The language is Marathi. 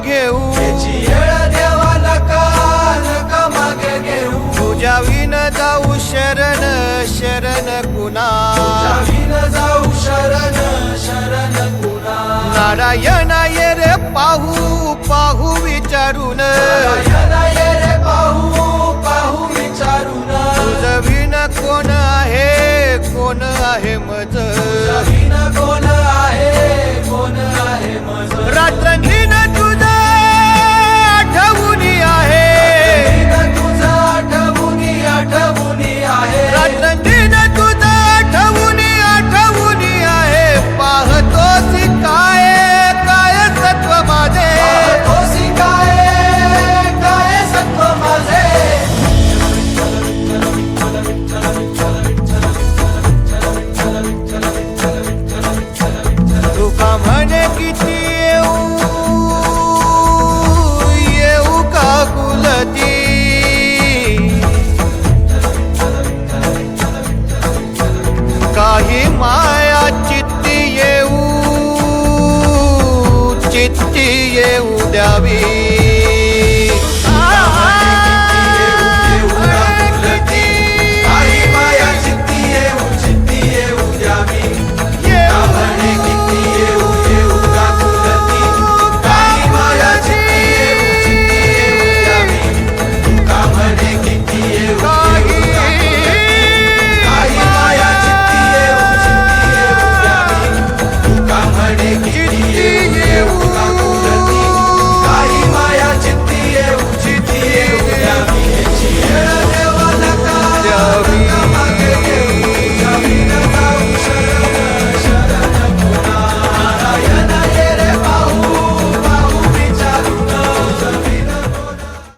घेऊ. देवा नका नका मागे घेऊ. तुझ्या विन जाऊ शरण शरण कुणा. जाऊ शरण शरण कुणा. नारायण ये रे पाहू पाहू विचारून. नारायण ये रे पाहू पाहू विचारून. तुझ विन कोण आहे कोण आहे मज? चित्ती येऊ चित्ती येऊ द्यावी